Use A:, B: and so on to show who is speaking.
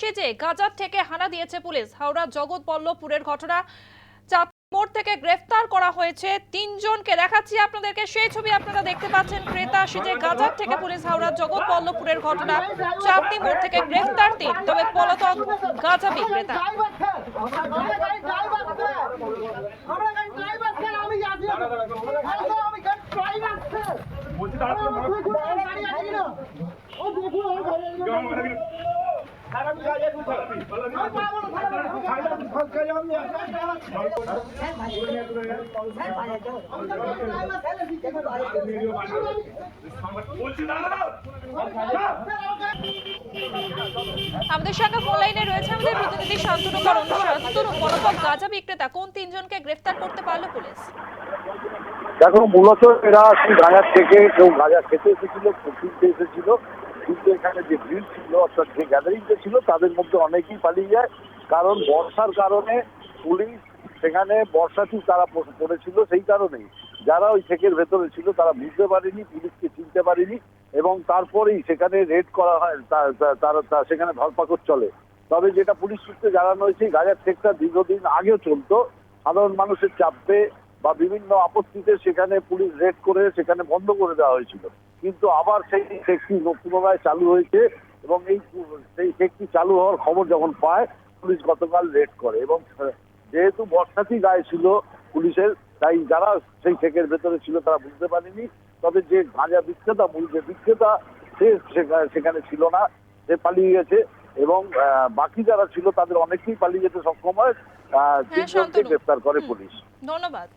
A: সেজে গাজার থেকে হানা দিয়েছে পুলিশ। হাওড়া জগৎবল্লভপুরের ঘটনা। চাঁদ মোড় থেকে গ্রেফতার করা হয়েছে তিনজনকে। দেখাচ্ছি আপনাদেরকে। সেই ছবি আপনারা দেখতে পাচ্ছেন। ক্রেতা সেজে গাজার থেকে পুলিশ হাওড়া জগৎবল্লভপুরের ঘটনা। চাঁদনি মোড় থেকে গ্রেফতার তিন তবে পলাতক গাজা বিক্রেতা।
B: বলছি
A: আমাদের সঙ্গে ফোন লাইনে রয়েছে আমাদের প্রতিনিধি শান্তনু করণ শান্তনু পলাতক গাজা বিক্রেতা, কোন তিনজনকে গ্রেফতার করতে পারল পুলিশ?
C: দেখো, মূলত এরা সেই গাঁজার থেকে, কেউ গাঁজা খেতে এসেছিল কিনতে এসেছিল। কিন্তু এখানে যে ভিড় ছিল, অর্থাৎ যে গ্যাদারিংটা ছিল, তাদের মধ্যে অনেকেই পালিয়ে যায়। কারণ বর্ষার কারণে পুলিশ সেখানে বর্ষাতেই তারা পড়েছিল সেই কারণেই। যারা ওই ঠেকের ভেতরে ছিল, তারা বুঝতে পারেনি, পুলিশকে চিনতে পারেনি, এবং তারপরেই সেখানে রেড করা হয় তারা সেখানে ধরপাকড় চলে। তবে যেটা পুলিশ সূত্রে জানানো হয়েছে গাজার ঠেকটা দীর্ঘদিন আগেও চলতো। সাধারণ মানুষের চাপে বা বিভিন্ন আপত্তিতে সেখানে পুলিশ রেড করে সেখানে বন্ধ করে দেওয়া হয়েছিল। কিন্তু আবার সেই সেকটি পুনরায় চালু হয়েছে এবং এই সেই সেকটি চালু হওয়ার খবর যখন পায়, পুলিশ গতকাল রেড করে এবং যেহেতু বর্ষাতি গায়ে ছিল পুলিশের, তাই যারা সেই ঠেকের ভেতরে ছিল তারা বুঝতে পারেনি। তবে যে গাঁজা বিক্রেতা, মূল যে বিক্রেতা, সে সেখা- সেখানে ছিল না, সে পালিয়ে গেছে এবং বাকি যারা ছিল তাদের অনেকেই পালিয়ে যেতে সক্ষম হয়। তিনজনকে
A: শান্তনু।
C: গ্রেফতার করে পুলিশ।
A: ধন্যবাদ।